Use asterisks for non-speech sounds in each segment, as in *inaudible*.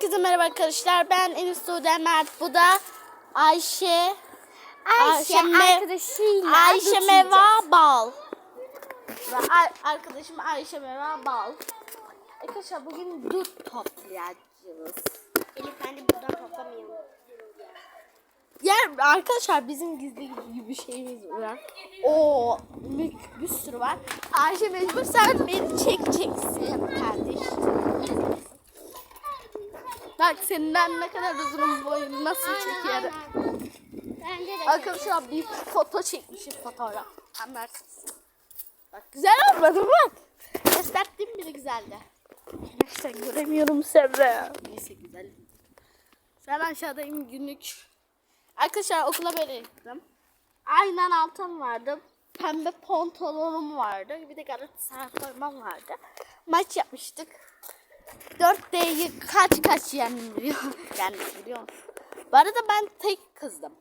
Herkese merhaba arkadaşlar. Ben Enis Sude Mert. Bu da Ayşe. Ayşe, Me- arkadaşıyla Ayşe Meva Bal. Arkadaşım Ayşe Meva Bal. Arkadaşlar bugün dut toplayacağız. Elif ben de buradan toplamıyorum. Yani arkadaşlar bizim gizli gibi bir şeyimiz var. O mük bir sürü var. Ayşe mecbur sen beni çekeceksin kardeşim. Bak senden ne kadar uzun boyun nasıl de. Arkadaşlar bir foto çekmişim fotoğraf. Anlarsınız. Bak güzel olmadı mı? Gösterdiğim bile güzeldi. Neyse göremiyorum seni. Neyse güzel. Sen aşağıdayım günlük. Arkadaşlar okula böyle gittim. Aynen altın vardı. Pembe pantolonum vardı. Bir de Galatasaray formam vardı. Maç yapmıştık. 4D'yi kaç kaç yeniliyor. *laughs* Yani biliyor musun? Bu arada ben tek kızdım.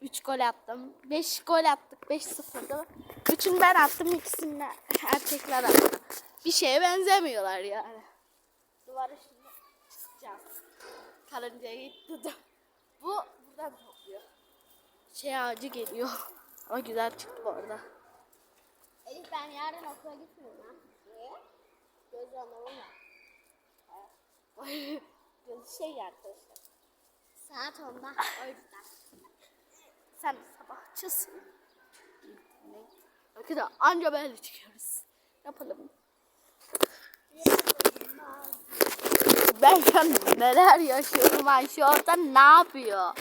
3 gol attım. 5 gol attık. 5-0'da. Üçünü ben attım. ikisini erkekler attı. Bir şeye benzemiyorlar yani. Duvara şimdi çıkacağız. Karıncaya gitti. Bu buradan topluyor. Şey ağacı geliyor. Ama güzel çıktı bu arada. Elif ben yarın okula gitmiyorum. Niye? Göz anlamı var. *laughs* Gözü şey arkadaşlar. Saat 10'da o yüzden. Sen sabahçısın. Ne? Arkadaşlar anca böyle çıkıyoruz. Yapalım. Ben şu an neler yaşıyorum Ayşe orada ne yapıyor?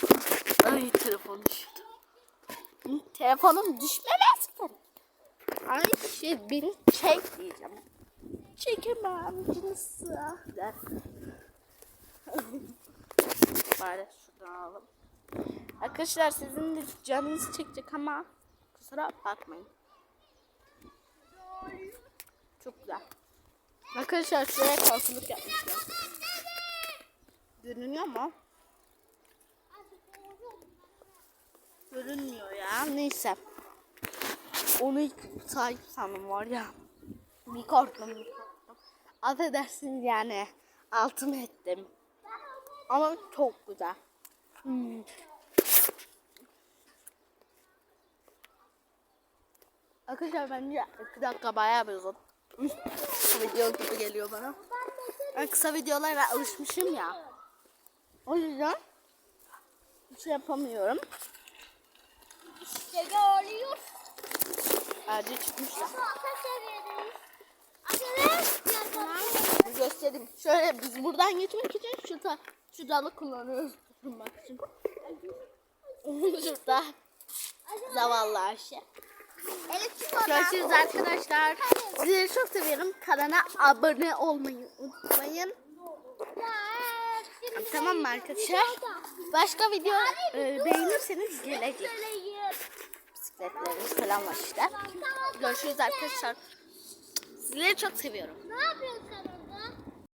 Ay telefon düştü. Telefonum düşmemesi gerek. Ay şey beni çek diyeceğim. Çekemem cinsi. Bari şuradan alalım. Arkadaşlar sizin de canınız çekecek ama kusura bakmayın. Çok güzel. Arkadaşlar şuraya korkuluk yapmışlar. Görünüyor mu? Görünmüyor ya. Neyse. Onu ilk sahip sandım var ya. Bir korktum. Affedersiniz yani. Altın ettim. Ama çok güzel. Hmm. Arkadaşlar bence 2 dakika bayağı bir uzun. *laughs* Video gibi geliyor bana. Ben kısa videolara alışmışım ya. O yüzden bir şey yapamıyorum. İşte görüyor. Ayrıca çıkmışlar. Kaç seviyedeyiz? Arkadaşlar. Göstereyim. Şöyle biz buradan geçmek için şu, ta, şu dalı kullanıyoruz tutunmak için. Şurada zavallı Ayşe. Görüşürüz arkadaşlar. Sizleri çok seviyorum. Kanala abone olmayı unutmayın. Tamam mı arkadaşlar? Başka video e, beğenirseniz gelecek. Bisikletlerimiz falan var işte. Görüşürüz arkadaşlar. Sizleri çok seviyorum. Ne yapıyorsun sen orada?